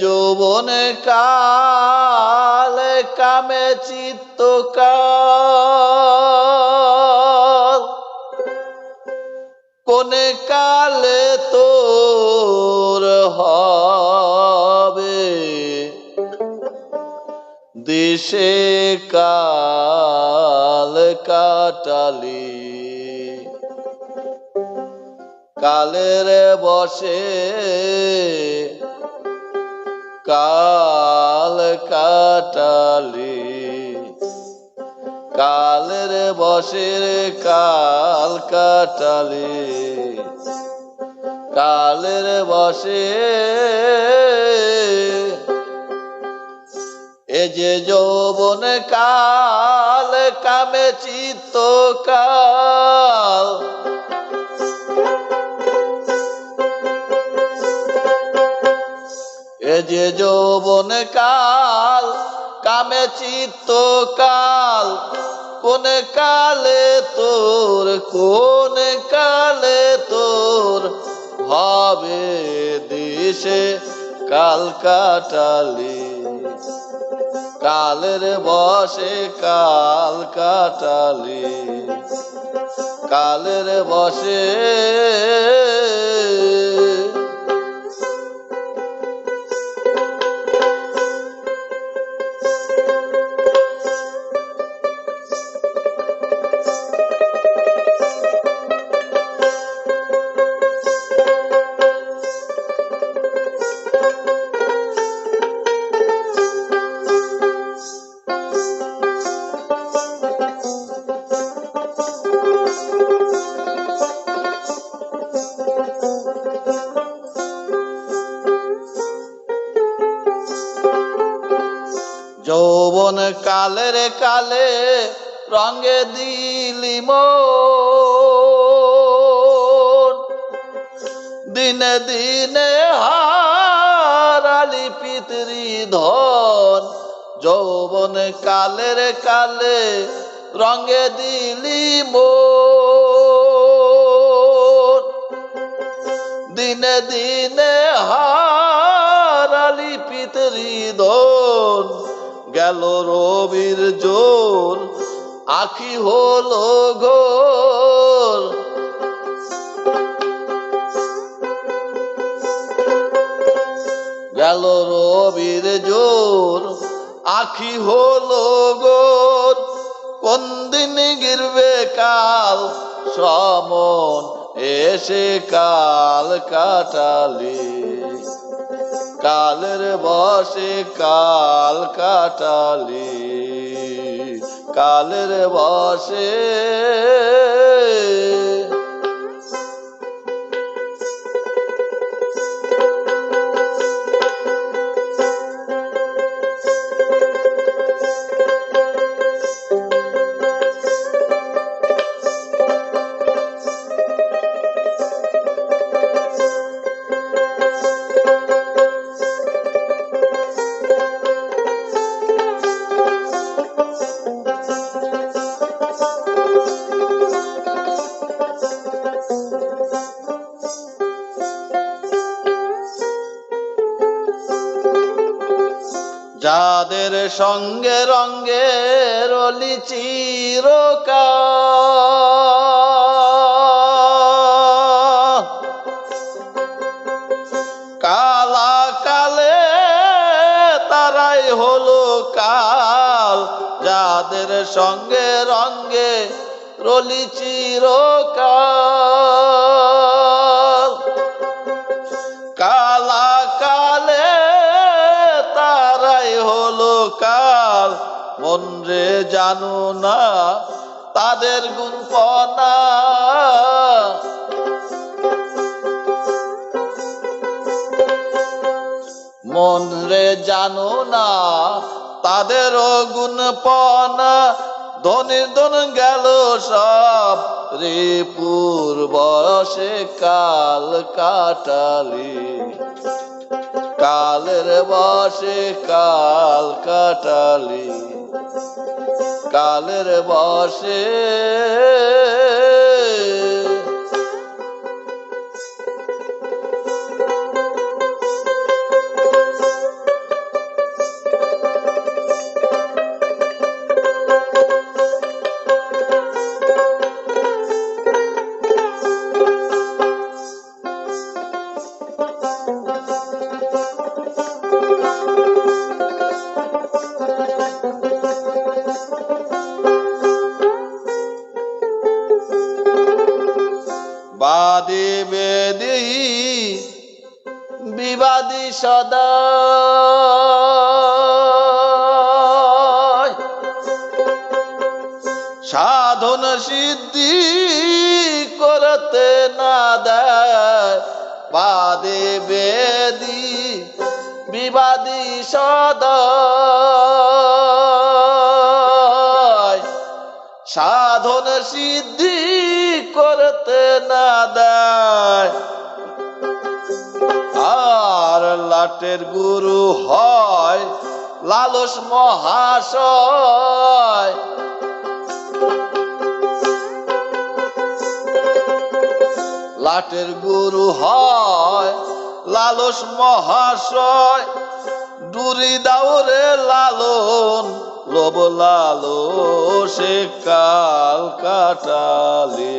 যৌবন কাল কামে চিত্ত কোন কালে তোর হবে। দেশে কাল কাটালি। কালের বসে কাল কাটালি, কালের বসের কাল কাটালি, কালের বসে এ যে যৌবন কাল কামে চিত্ত কাল এ যে যৌবন কাল, কামে চিত্ত কাল কোন কালে তোর, কোন কালে তোর হবে দেশে কাল কাটালি। কালের বসে কাল কাটালি। কালের বসে কালের কালে রঙে দিলি দিনে দিনে হারালি পিতরি ধন। যৌবন কালের কালে রঙে দিলি দিনে দিনে হারালি গেল রবির জোর আখি হলো গোর গেল রবির জোর আখি হলো গোর কোন দিন গিরবে কাল, সমন এসে কাল কাটালি। কালের বসে কাল কাটালি কালের বসে যাদের সঙ্গে রঙ্গে রলি চিরকাল। কালা কালে তারাই হলো কাল। যাদের সঙ্গে রঙ্গে রলি চিরকাল। মন রে জানো না, তাদের গুণপনা মন রে জানো না তাদের গুণপনা ধনির ধন গেল সব রিপুর বসে কাল কাটালি। কালের বসে কাল কাটালি। কালের বসে বাদে বেদি বিবাদী সদা। সাধন সিদ্ধি করতে না দেয়। বাদে বেদি বিবাদী সদা। সাধন সিদ্ধি করতে না দেয়। আর লাটের গুরু হয় লালস মহাশয়। লাটের গুরু হয় লালস মহাশয়। ডুরি দাউরে লালন লোব লালো সে কাল কাটালে।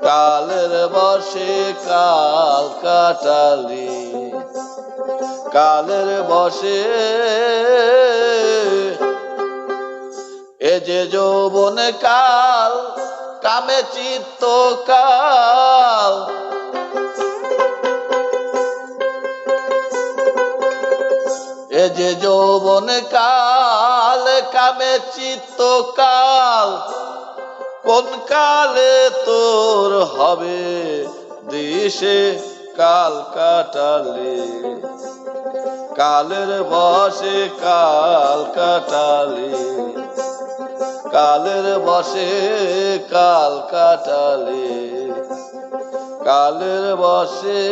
কালের বসে কাল কাটালি। কালের বসে এ যে যৌবন কাল, কামে চিত্ত কাল যে যৌবন কাল কামে চিত্ত কাল কোন কালে তোর হবে দেশে কাল কাটালে? কালের বসে কাল কাটালে। কালের বসে কাল কাটালে। কালের বসে